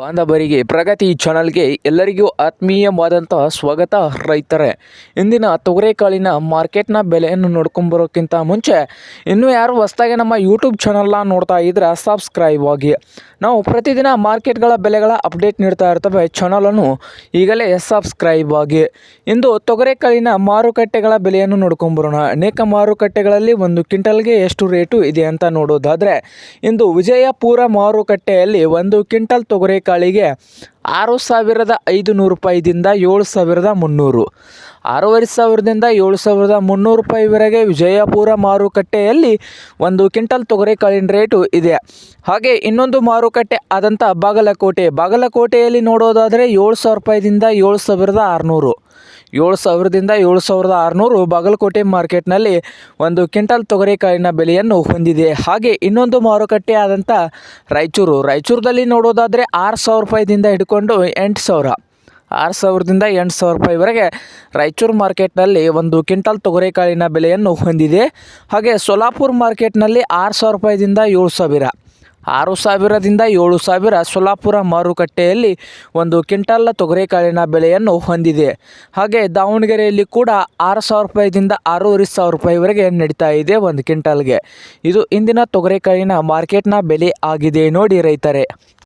ಬಾಂಧವರಿಗೆ ಪ್ರಗತಿ ಚಾನಲ್ಗೆ ಎಲ್ಲರಿಗೂ ಆತ್ಮೀಯವಾದಂತಹ ಸ್ವಾಗತ ರೈತರೇ. ಇಂದಿನ ತೊಗರೆಕಾಳಿನ ಮಾರ್ಕೆಟ್ನ ಬೆಲೆಯನ್ನು ನೋಡ್ಕೊಂಬರೋಕ್ಕಿಂತ ಮುಂಚೆ ಇನ್ನೂ ಯಾರು ಹೊಸ್ದಾಗಿ ನಮ್ಮ ಯೂಟ್ಯೂಬ್ ಚಾನಲ್ನ ನೋಡ್ತಾ ಇದ್ರೆ ಸಬ್ಸ್ಕ್ರೈಬ್ ಆಗಿ. ನಾವು ಪ್ರತಿದಿನ ಮಾರ್ಕೆಟ್ಗಳ ಬೆಲೆಗಳ ಅಪ್ಡೇಟ್ ನೀಡ್ತಾ ಇರ್ತವೆ. ಚಾನಲನ್ನು ಈಗಲೇ ಸಬ್ಸ್ಕ್ರೈಬ್ ಆಗಿ. ಇಂದು ತೊಗರೆಕಾಳಿನ ಮಾರುಕಟ್ಟೆಗಳ ಬೆಲೆಯನ್ನು ನೋಡ್ಕೊಂಬರೋಣ. ಅನೇಕ ಮಾರುಕಟ್ಟೆಗಳಲ್ಲಿ ಒಂದು ಕ್ವಿಂಟಲ್ಗೆ ಎಷ್ಟು ರೇಟು ಇದೆ ಅಂತ ನೋಡೋದಾದರೆ, ಇಂದು ವಿಜಯಪುರ ಮಾರುಕಟ್ಟೆಯಲ್ಲಿ ಒಂದು ಕ್ವಿಂಟಲ್ ತೊಗರೆಕಾಳಿಗೆ ಆರು ಸಾವಿರದ ಐದು ನೂರು ರೂಪಾಯಿದಿಂದ ಏಳು ಸಾವಿರದ ಮುನ್ನೂರು. ಆರೂವರೆ ಸಾವಿರದಿಂದ ಏಳು ಸಾವಿರದ ಮುನ್ನೂರು ರೂಪಾಯಿವರೆಗೆ ವಿಜಯಪುರ ಮಾರುಕಟ್ಟೆಯಲ್ಲಿ ಒಂದು ಕ್ವಿಂಟಲ್ ತೊಗರೆಕಾಳಿನ ರೇಟು ಇದೆ. ಹಾಗೆ ಇನ್ನೊಂದು ಮಾರುಕಟ್ಟೆ ಆದಂಥ ಬಾಗಲಕೋಟೆ. ಬಾಗಲಕೋಟೆಯಲ್ಲಿ ನೋಡೋದಾದರೆ ಏಳು ಸಾವಿರ ರೂಪಾಯಿದಿಂದ ಏಳು ಸಾವಿರದ ಆರುನೂರು. ಏಳು ಸಾವಿರದಿಂದ ಏಳು ಸಾವಿರದ ಆರುನೂರು ಬಾಗಲಕೋಟೆ ಮಾರ್ಕೆಟ್ನಲ್ಲಿ ಒಂದು ಕ್ವಿಂಟಲ್ ತೊಗರೆಕಾಯಿನ ಬೆಲೆಯನ್ನು ಹೊಂದಿದೆ. ಹಾಗೆ ಇನ್ನೊಂದು ಮಾರುಕಟ್ಟೆ ಆದಂಥ ರಾಯಚೂರು. ರಾಯಚೂರದಲ್ಲಿ ನೋಡೋದಾದರೆ ಆರು ಸಾವಿರ ರೂಪಾಯಿದಿಂದ ಹಿಡ್ಕೊಂಡು ಎಂಟು ಸಾವಿರ. ಆರು ಸಾವಿರದಿಂದ ಎಂಟು ಸಾವಿರ ರೂಪಾಯಿವರೆಗೆ ರಾಯಚೂರು ಮಾರ್ಕೆಟ್ನಲ್ಲಿ ಒಂದು ಕ್ವಿಂಟಲ್ ತೊಗರೆಕಾಳಿನ ಬೆಲೆಯನ್ನು ಹೊಂದಿದೆ. ಹಾಗೆ ಸೋಲಾಪುರ ಮಾರ್ಕೆಟ್ನಲ್ಲಿ ಆರು ಸಾವಿರ ರೂಪಾಯಿದಿಂದ ಏಳು ಸಾವಿರ, ಆರು ಸಾವಿರದಿಂದ ಏಳು ಸಾವಿರ ಸೊಲ್ಲಾಪುರ ಮಾರುಕಟ್ಟೆಯಲ್ಲಿ ಒಂದು ಕ್ವಿಂಟಲ್ ತೊಗರೆಕಾಳಿನ ಬೆಲೆಯನ್ನು ಹೊಂದಿದೆ. ಹಾಗೆ ದಾವಣಗೆರೆಯಲ್ಲಿ ಕೂಡ ಆರು ಸಾವಿರ ರೂಪಾಯಿದಿಂದ ಆರೂವರೆ ಸಾವಿರ ರೂಪಾಯಿವರೆಗೆ ನಡೀತಾ ಇದೆ ಒಂದು ಕ್ವಿಂಟಲ್ಗೆ. ಇದು ಇಂದಿನ ತೊಗರೆಕಾಳಿನ ಮಾರ್ಕೆಟ್ನ ಬೆಲೆ ಆಗಿದೆ ನೋಡಿ ರೈತರೇ.